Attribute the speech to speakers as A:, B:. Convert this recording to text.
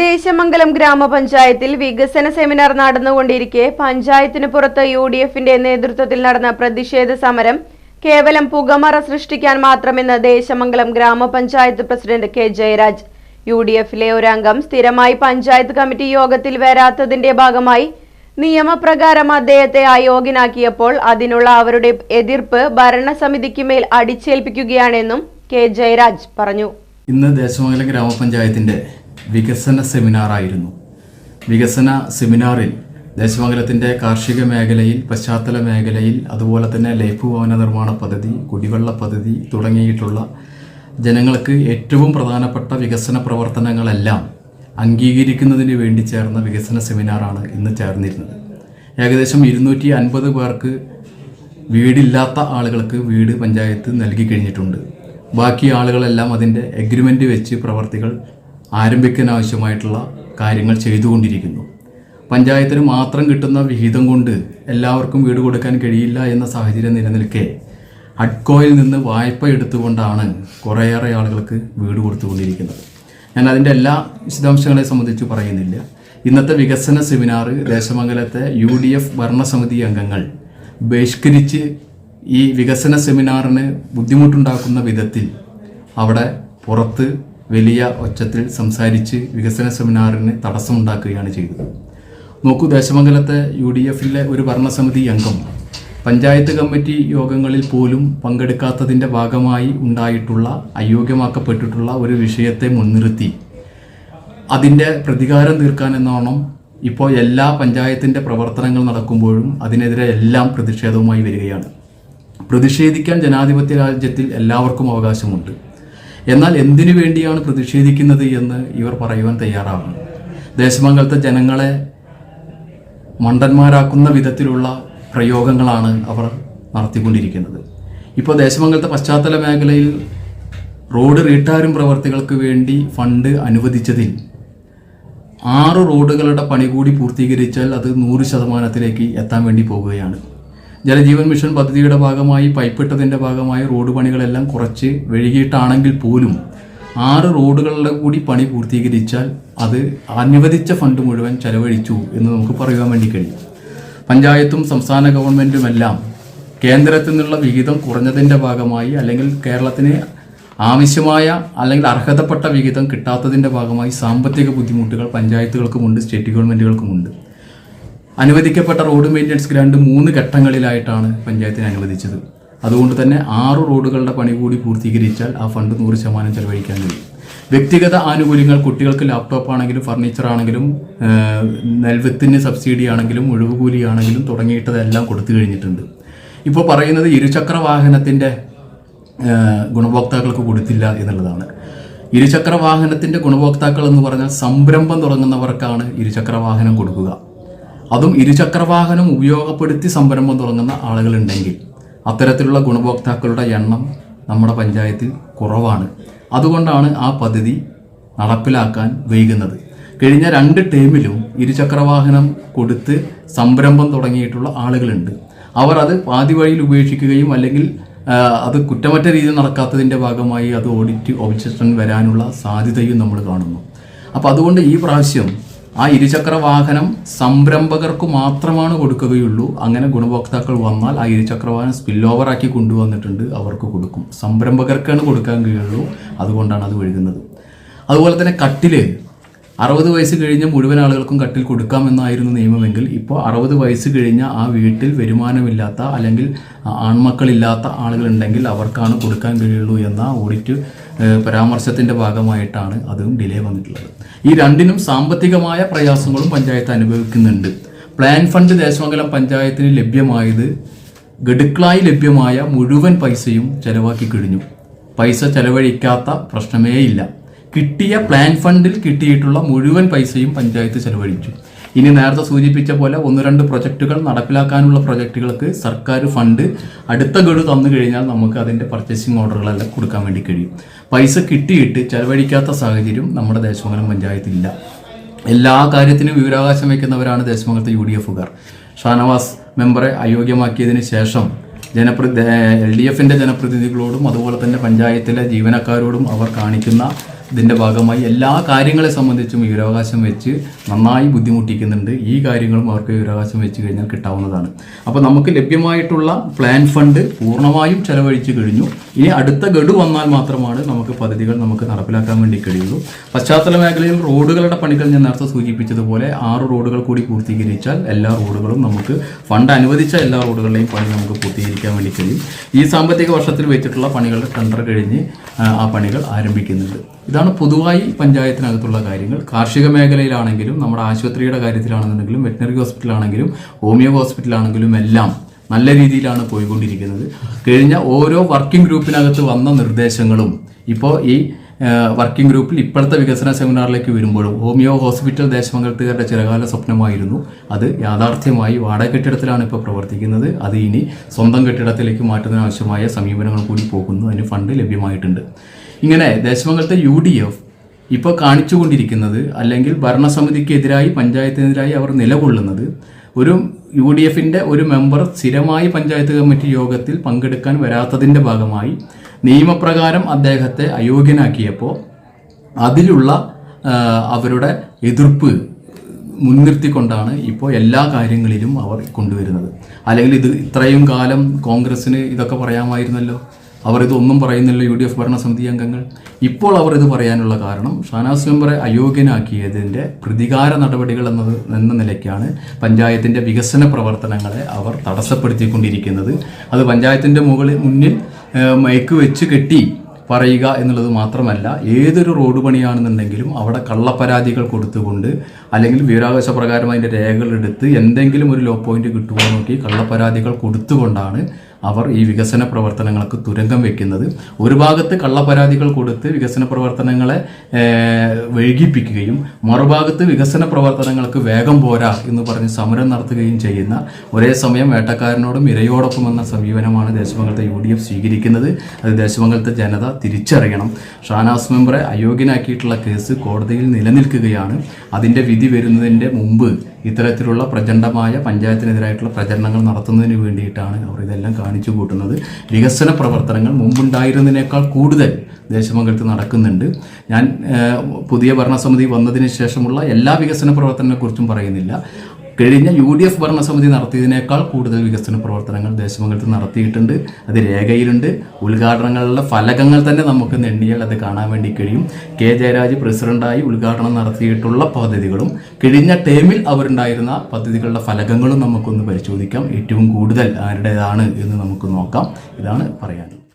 A: ദേശമംഗലം ഗ്രാമപഞ്ചായത്തിൽ വികസന സെമിനാർ നടന്നുകൊണ്ടിരിക്കെ. പഞ്ചായത്തിന് പുറത്ത് യു ഡി എഫിന്റെ നേതൃത്വത്തിൽ നടന്ന പ്രതിഷേധ സമരം കേവലം പുകമറ സൃഷ്ടിക്കാൻ മാത്രമെന്ന് Desamangalam grama panchayat president K Jayaraj. U D എഫിലെ ഒരംഗം സ്ഥിരമായി പഞ്ചായത്ത് കമ്മിറ്റി യോഗത്തിൽ വരാത്തതിന്റെ ഭാഗമായി നിയമപ്രകാരം അദ്ദേഹത്തെ അയോഗ്യനാക്കിയപ്പോൾ അതിനുള്ള അവരുടെ എതിർപ്പ് ഭരണസമിതിക്ക് മേൽ അടിച്ചേൽപ്പിക്കുകയാണെന്നും കെ ജയരാജ് പറഞ്ഞു.
B: ഇന്ന് ദേശമംഗലം ഗ്രാമപഞ്ചായത്തിന്റെ വികസന സെമിനാറായിരുന്നു. വികസന സെമിനാറിൽ ദേശമംഗലത്തിന്റെ കാർഷിക മേഖലയിൽ പശ്ചാത്തല മേഖലയിൽ അതുപോലെ തന്നെ ലൈഫ് ഭവന നിർമ്മാണ പദ്ധതി കുടിവെള്ള പദ്ധതി തുടങ്ങിയിട്ടുള്ള ജനങ്ങൾക്ക് ഏറ്റവും പ്രധാനപ്പെട്ട വികസന പ്രവർത്തനങ്ങളെല്ലാം അംഗീകരിക്കുന്നതിന് വേണ്ടി ചേർന്ന വികസന സെമിനാറാണ് ഇന്ന് ചേർന്നിരുന്നത്. ഏകദേശം ഇരുന്നൂറ്റി അൻപത് പേർക്ക് വീടില്ലാത്ത ആളുകൾക്ക് വീട് പഞ്ചായത്ത് നൽകി കഴിഞ്ഞിട്ടുണ്ട്. ബാക്കി ആളുകളെല്ലാം അതിന്റെ എഗ്രിമെന്റ് വെച്ച് പ്രവർത്തികൾ ആരംഭിക്കാൻ ആവശ്യമായിട്ടുള്ള കാര്യങ്ങൾ ചെയ്തുകൊണ്ടിരിക്കുന്നു. പഞ്ചായത്തിന് മാത്രം കിട്ടുന്ന വിഹിതം കൊണ്ട് എല്ലാവർക്കും വീട് കൊടുക്കാൻ കഴിയില്ല എന്ന സാഹചര്യം നിലനിൽക്കെ അഡ്കോയിൽ നിന്ന് വായ്പ എടുത്തുകൊണ്ടാണ് കുറേയേറെ ആളുകൾക്ക് വീട് കൊടുത്തുകൊണ്ടിരിക്കുന്നത്. ഞാൻ അതിന്റെ എല്ലാ വിശദാംശങ്ങളെ സംബന്ധിച്ച് പറയുന്നില്ല. ഇന്നത്തെ വികസന സെമിനാർ ദേശമംഗലത്തെ യു ഡി എഫ് ഭരണസമിതി അംഗങ്ങൾ ബഹിഷ്കരിച്ച് ഈ വികസന സെമിനാറിന് ബുദ്ധിമുട്ടുണ്ടാക്കുന്ന വിധത്തിൽ അവിടെ പുറത്ത് വലിയ ഒച്ചത്തിൽ സംസാരിച്ച് വികസന സെമിനാറിന് തടസ്സമുണ്ടാക്കുകയാണ് ചെയ്തത്. നോക്കൂ ദേശമംഗലത്തെ യു ഡി എഫിലെ ഒരു ഭരണസമിതി അംഗം പഞ്ചായത്ത് കമ്മിറ്റി യോഗങ്ങളിൽ പോലും പങ്കെടുക്കാത്തതിന്റെ ഭാഗമായി ഉണ്ടായിട്ടുള്ള അയോഗ്യമാക്കപ്പെട്ടിട്ടുള്ള ഒരു വിഷയത്തെ മുൻനിർത്തി. അതിന്റെ പ്രതികാരം തീർക്കാൻ എന്നോണം ഇപ്പോൾ എല്ലാ പഞ്ചായത്തിന്റെ പ്രവർത്തനങ്ങൾ നടക്കുമ്പോഴും അതിനെതിരെ എല്ലാം പ്രതിഷേധവുമായി വരികയാണ്. പ്രതിഷേധിക്കാൻ ജനാധിപത്യ രാജ്യത്തിൽ എല്ലാവർക്കും അവകാശമുണ്ട്. എന്നാൽ എന്തിനു വേണ്ടിയാണ് പ്രതിഷേധിക്കുന്നത് എന്ന് ഇവർ പറയുവാൻ തയ്യാറാവുന്നു. ദേശമംഗലത്തെ ജനങ്ങളെ മണ്ടന്മാരാക്കുന്ന വിധത്തിലുള്ള പ്രയോഗങ്ങളാണ് അവർ നടത്തിക്കൊണ്ടിരിക്കുന്നത്. ഇപ്പോൾ ദേശമംഗലത്തെ പശ്ചാത്തല മേഖലയിൽ റോഡ് റീട്ടാരും പ്രവർത്തികൾക്ക് വേണ്ടി ഫണ്ട് അനുവദിച്ചതിൽ ആറ് റോഡുകളുടെ പണി കൂടി പൂർത്തീകരിച്ചാൽ അത് നൂറ് ശതമാനത്തിലേക്ക് എത്താൻ വേണ്ടി പോകുകയാണ്. ജലജീവൻ മിഷൻ പദ്ധതിയുടെ ഭാഗമായി പൈപ്പിട്ടതിന്റെ ഭാഗമായി റോഡ് പണികളെല്ലാം കുറച്ച് വൈകിട്ടാണെങ്കിൽ പോലും ആറ് റോഡുകളുടെ കൂടി പണി പൂർത്തീകരിച്ചാൽ അത് അനുവദിച്ച ഫണ്ട് മുഴുവൻ ചെലവഴിച്ചു എന്ന് നമുക്ക് പറയുവാൻ വേണ്ടി കഴിയും. പഞ്ചായത്തും സംസ്ഥാന ഗവൺമെന്റുമെല്ലാം കേന്ദ്രത്തിൽ നിന്നുള്ള വിഹിതം കുറഞ്ഞതിന്റെ ഭാഗമായി അല്ലെങ്കിൽ കേരളത്തിന് ആവശ്യമായ അല്ലെങ്കിൽ അർഹതപ്പെട്ട വിഹിതം കിട്ടാത്തതിന്റെ ഭാഗമായി സാമ്പത്തിക ബുദ്ധിമുട്ടുകൾ പഞ്ചായത്തുകൾക്കുമുണ്ട് സ്റ്റേറ്റ് ഗവൺമെന്റുകൾക്കുമുണ്ട് അനുവദിക്കപ്പെട്ട റോഡ് മെയിന്റനൻസ് ഗ്രാൻഡ് മൂന്ന് ഘട്ടങ്ങളിലായിട്ടാണ് പഞ്ചായത്തിന് അനുവദിച്ചത്. അതുകൊണ്ട് തന്നെ ആറ് റോഡുകളുടെ പണി കൂടി പൂർത്തീകരിച്ചാൽ ആ ഫണ്ട് നൂറ് ശതമാനം ചെലവഴിക്കാൻ കഴിയും. വ്യക്തിഗത ആനുകൂല്യങ്ങൾ കുട്ടികൾക്ക് ലാപ്ടോപ്പ് ആണെങ്കിലും ഫർണിച്ചർ ആണെങ്കിലും നെൽവിത്തിന് സബ്സിഡി ആണെങ്കിലും ഒഴിവുകൂലി ആണെങ്കിലും തുടങ്ങിയിട്ടതെല്ലാം കൊടുത്തു കഴിഞ്ഞിട്ടുണ്ട്. ഇപ്പോൾ പറയുന്നത് ഇരുചക്ര വാഹനത്തിന്റെ ഗുണഭോക്താക്കൾക്ക് കൊടുത്തില്ല എന്നുള്ളതാണ്. ഇരുചക്ര വാഹനത്തിന്റെ ഗുണഭോക്താക്കൾ എന്ന് പറഞ്ഞാൽ സംരംഭം തുടങ്ങുന്നവർക്കാണ് ഇരുചക്ര വാഹനം കൊടുക്കുക. അതും ഇരുചക്ര വാഹനം ഉപയോഗപ്പെടുത്തി സംരംഭം തുടങ്ങുന്ന ആളുകളുണ്ടെങ്കിൽ അത്തരത്തിലുള്ള ഗുണഭോക്താക്കളുടെ എണ്ണം നമ്മുടെ പഞ്ചായത്തിൽ കുറവാണ്. അതുകൊണ്ടാണ് ആ പദ്ധതി നടപ്പിലാക്കാൻ വൈകുന്നത്. കഴിഞ്ഞ രണ്ട് ടേമിലും ഇരുചക്ര വാഹനം കൊടുത്ത് സംരംഭം തുടങ്ങിയിട്ടുള്ള ആളുകളുണ്ട്. അവർ അത് പാതി വഴിയിൽ ഉപേക്ഷിക്കുകയും അല്ലെങ്കിൽ അത് കുറ്റമറ്റ രീതിയിൽ നടക്കാത്തതിന്റെ ഭാഗമായി അത് ഓഡിറ്റ് ഒബ്ജക്ഷൻ വരാനുള്ള സാധ്യതയും നമ്മൾ കാണുന്നു. അപ്പോൾ അതുകൊണ്ട് ഈ പ്രാവശ്യം ആ ഇരുചക്ര വാഹനം സംരംഭകർക്ക് മാത്രമാണ് കൊടുക്കുകയുള്ളൂ. അങ്ങനെ ഗുണഭോക്താക്കൾ വന്നാൽ ആ ഇരുചക്ര വാഹനം സ്പിൽ ഓവറാക്കി കൊണ്ടുവന്നിട്ടുണ്ട് അവർക്ക് കൊടുക്കും. സംരംഭകർക്കാണ് കൊടുക്കാൻ കഴിയുള്ളൂ അതുകൊണ്ടാണ് അത് ഒഴുകുന്നത്. അതുപോലെ തന്നെ കട്ടിൽ അറുപത് വയസ്സ് കഴിഞ്ഞ മുഴുവൻ ആളുകൾക്കും കട്ടിൽ കൊടുക്കാമെന്നായിരുന്നു നിയമമെങ്കിൽ ഇപ്പോൾ അറുപത് വയസ്സ് കഴിഞ്ഞ ആ വീട്ടിൽ വരുമാനമില്ലാത്ത അല്ലെങ്കിൽ ആൺമക്കളില്ലാത്ത ആളുകളുണ്ടെങ്കിൽ അവർക്കാണ് കൊടുക്കാൻ കഴിയുള്ളൂ എന്ന ഓഡിറ്റ് പരാമർശത്തിന്റെ ഭാഗമായിട്ടാണ് അതും ഡിലേ വന്നിട്ടുള്ളത്. ഈ രണ്ടിനും സാമ്പത്തികമായ പ്രയാസങ്ങളും പഞ്ചായത്ത് അനുഭവിക്കുന്നുണ്ട്. പ്ലാൻ ഫണ്ട് ദേശമംഗലം പഞ്ചായത്തിന് ലഭ്യമായത് ഗഡുക്കളായി ലഭ്യമായ മുഴുവൻ പൈസയും ചെലവാക്കി കഴിഞ്ഞു. പൈസ ചെലവഴിക്കാത്ത പ്രശ്നമേ ഇല്ല കിട്ടിയ പ്ലാൻ ഫണ്ടിൽ കിട്ടിയിട്ടുള്ള മുഴുവൻ പൈസയും പഞ്ചായത്ത് ചെലവഴിച്ചു. ഇനി നേരത്തെ സൂചിപ്പിച്ച പോലെ ഒന്ന് രണ്ട് പ്രൊജക്റ്റുകൾ നടപ്പിലാക്കാനുള്ള പ്രൊജക്റ്റുകൾക്ക് സർക്കാർ ഫണ്ട് അടുത്ത ഗഡു തന്നു കഴിഞ്ഞാൽ നമുക്ക് അതിന്റെ പർച്ചേസിംഗ് ഓർഡറുകളെല്ലാം കൊടുക്കാൻ വേണ്ടി കഴിയും. പൈസ കിട്ടിയിട്ട് ചെലവഴിക്കാത്ത സാഹചര്യം നമ്മുടെ ദേശമംഗലം പഞ്ചായത്തിലില്ല എല്ലാ കാര്യത്തിനും വിവരാവകാശം വയ്ക്കുന്നവരാണ് ദേശമംഗലത്തെ യു ഡി എഫുകാർ ഷാനവാസ് മെമ്പറെ അയോഗ്യമാക്കിയതിന് ശേഷം ജനപ്രതി എൽ ഡി എഫിന്റെ ജനപ്രതിനിധികളോടും അതുപോലെ തന്നെ പഞ്ചായത്തിലെ ജീവനക്കാരോടും അവർ കാണിക്കുന്ന ഇതിന്റെ ഭാഗമായി എല്ലാ കാര്യങ്ങളെ സംബന്ധിച്ചും വിവരാവകാശം വെച്ച് നന്നായി ബുദ്ധിമുട്ടിക്കുന്നുണ്ട്. ഈ കാര്യങ്ങളും അവർക്ക് വിവരാവകാശം വെച്ച് കഴിഞ്ഞാൽ കിട്ടാവുന്നതാണ്. അപ്പോൾ നമുക്ക് ലഭ്യമായിട്ടുള്ള പ്ലാൻ ഫണ്ട് പൂർണമായും ചെലവഴിച്ചു കഴിഞ്ഞു. ഇനി അടുത്ത ഗഡു വന്നാൽ മാത്രമാണ് നമുക്ക് പദ്ധതികൾ നമുക്ക് നടപ്പിലാക്കാൻ വേണ്ടി കഴിയുള്ളൂ. പശ്ചാത്തല മേഖലയിൽ റോഡുകളുടെ പണികൾ ഞാൻ നേരത്തെ സൂചിപ്പിച്ചതുപോലെ ആറ് റോഡുകൾ കൂടി പൂർത്തീകരിച്ചാൽ എല്ലാ റോഡുകളും നമുക്ക് ഫണ്ട് അനുവദിച്ച എല്ലാ റോഡുകളുടെയും പണി നമുക്ക് പൂർത്തീകരിക്കാൻ വേണ്ടി കഴിയും. ഈ സാമ്പത്തിക വർഷത്തിൽ വെച്ചിട്ടുള്ള പണികളുടെ ടെൻഡർ കഴിഞ്ഞ് ആ, പണികൾ ആരംഭിക്കുന്നുണ്ട്. ഇതാണ് പൊതുവായി പഞ്ചായത്തിനകത്തുള്ള കാര്യങ്ങൾ. കാർഷിക മേഖലയിലാണെങ്കിലും നമ്മുടെ ആശുപത്രിയുടെ കാര്യത്തിലാണെന്നുണ്ടെങ്കിലും വെറ്റിനറി ഹോസ്പിറ്റലാണെങ്കിലും ഹോമിയോ ഹോസ്പിറ്റലാണെങ്കിലും എല്ലാം നല്ല രീതിയിലാണ് പോയിക്കൊണ്ടിരിക്കുന്നത്. കഴിഞ്ഞ ഓരോ വർക്കിംഗ് ഗ്രൂപ്പിനകത്ത് വന്ന നിർദ്ദേശങ്ങളും ഇപ്പോൾ ഈ വർക്കിംഗ് ഗ്രൂപ്പിൽ ഇപ്പോഴത്തെ വികസന സെമിനാറിലേക്ക് വരുമ്പോഴും ഹോമിയോ ഹോസ്പിറ്റൽ ദേശമംഗലത്തുകാരുടെ ചിരകാല സ്വപ്നമായിരുന്നു. അത് യാഥാർത്ഥ്യമായി വാടക കെട്ടിടത്തിലാണ് ഇപ്പോൾ പ്രവർത്തിക്കുന്നത്. അത് ഇനി സ്വന്തം കെട്ടിടത്തിലേക്ക് മാറ്റുന്നതിനാവശ്യമായ സമീപനങ്ങൾ കൂടി പോകുന്നു. അതിന് ഫണ്ട് ലഭ്യമായിട്ടുണ്ട്. ഇങ്ങനെ ദേശമംഗലത്തെ യു ഡി എഫ് ഇപ്പോൾ കാണിച്ചുകൊണ്ടിരിക്കുന്നത് അല്ലെങ്കിൽ ഭരണസമിതിക്കെതിരായി പഞ്ചായത്തിനെതിരായി അവർ നിലകൊള്ളുന്നത് ഒരു യു ഡി എഫിന്റെ ഒരു മെമ്പർ സ്ഥിരമായി പഞ്ചായത്ത് കമ്മിറ്റി യോഗത്തിൽ പങ്കെടുക്കാൻ വരാത്തതിന്റെ ഭാഗമായി നിയമപ്രകാരം അദ്ദേഹത്തെ അയോഗ്യനാക്കിയപ്പോൾ അതിലുള്ള അവരുടെ എതിർപ്പ് മുൻനിർത്തിക്കൊണ്ടാണ് ഇപ്പോൾ എല്ലാ കാര്യങ്ങളിലും അവർ കൊണ്ടുവരുന്നത്. അല്ലെങ്കിൽ ഇത് ഇത്രയും കാലം കോൺഗ്രസ്സിന് ഇതൊക്കെ പറയാമായിരുന്നല്ലോ. അവർ ഇതൊന്നും പറയുന്നില്ല യു ഡി എഫ് ഭരണസമിതി അംഗങ്ങൾ. ഇപ്പോൾ അവർ ഇത് പറയാനുള്ള കാരണം ഷാനാസ് മെമ്പറെ അയോഗ്യനാക്കിയതിന്റെ പ്രതികാര നടപടികൾ എന്നത് എന്ന നിലയ്ക്കാണ് പഞ്ചായത്തിന്റെ വികസന പ്രവർത്തനങ്ങളെ അവർ തടസ്സപ്പെടുത്തിക്കൊണ്ടിരിക്കുന്നത്. അത് പഞ്ചായത്തിന്റെ മുകളിൽ മുന്നിൽ മയക്ക് വെച്ച് കെട്ടി പറയുക എന്നുള്ളത് മാത്രമല്ല ഏതൊരു റോഡ് പണിയാണെന്നുണ്ടെങ്കിലും അവിടെ കള്ളപ്പരാതികൾ കൊടുത്തുകൊണ്ട് അല്ലെങ്കിൽ വിവരാവകാശ പ്രകാരം അതിന്റെ രേഖകൾ എടുത്ത് എന്തെങ്കിലും ഒരു ലോ പോയിന്റ് കിട്ടുമോ നോക്കി കള്ളപ്പരാതികൾ കൊടുത്തുകൊണ്ടാണ് അവർ ഈ വികസന പ്രവർത്തനങ്ങൾക്ക് തുരങ്കം വെക്കുന്നത്. ഒരു ഭാഗത്ത് കള്ളപരാതികൾ കൊടുത്ത് വികസന പ്രവർത്തനങ്ങളെ വൈകിപ്പിക്കുകയും മറുഭാഗത്ത് വികസന പ്രവർത്തനങ്ങൾക്ക് വേഗം പോരാ എന്ന് പറഞ്ഞ് സമരം നടത്തുകയും ചെയ്യുന്ന ഒരേ സമയം വേട്ടക്കാരനോടും ഇരയോടൊപ്പം എന്ന സമീപനമാണ് ദേശമംഗലത്തെ യു ഡി എഫ് സ്വീകരിക്കുന്നത്. അത് ദേശമംഗലത്തെ ജനത തിരിച്ചറിയണം. ഷാനാസ് മെമ്പറെ അയോഗ്യനാക്കിയിട്ടുള്ള കേസ് കോടതിയിൽ നിലനിൽക്കുകയാണ്. അതിന്റെ വിധി വരുന്നതിന്റെ മുമ്പ് ഇത്തരത്തിലുള്ള പ്രചണ്ഡമായ പഞ്ചായത്തിനെതിരായിട്ടുള്ള പ്രചരണങ്ങൾ നടത്തുന്നതിന് വേണ്ടിയിട്ടാണ് അവർ ഇതെല്ലാം കാണിച്ചു കൂട്ടുന്നത്. വികസന പ്രവർത്തനങ്ങൾ മുമ്പുണ്ടായിരുന്നതിനേക്കാൾ കൂടുതൽ ദേശമംഗലത്ത് നടക്കുന്നുണ്ട്. ഞാൻ പുതിയ ഭരണസമിതി വന്നതിന് ശേഷമുള്ള എല്ലാ വികസന പ്രവർത്തനങ്ങളെക്കുറിച്ചും പറയുന്നില്ല. കഴിഞ്ഞ യു ഡി എഫ് ഭരണസമിതി നടത്തിയതിനേക്കാൾ കൂടുതൽ വികസന പ്രവർത്തനങ്ങൾ ദേശമംഗലത്ത് നടത്തിയിട്ടുണ്ട്. അത് രേഖയിലുണ്ട്. ഉദ്ഘാടനങ്ങളുടെ ഫലകങ്ങൾ തന്നെ നമുക്ക് നെണ്ണിയാൽ അത് കാണാൻ വേണ്ടി കഴിയും. കെ ജയരാജ് പ്രസിഡന്റായി ഉദ്ഘാടനം നടത്തിയിട്ടുള്ള പദ്ധതികളും കഴിഞ്ഞ ടേമിൽ അവരുണ്ടായിരുന്ന പദ്ധതികളുടെ ഫലകങ്ങളും നമുക്കൊന്ന് പരിശോധിക്കാം. ഏറ്റവും കൂടുതൽ ആരുടേതാണ് എന്ന് നമുക്ക് നോക്കാം. ഇതാണ് പറയാനുള്ളത്.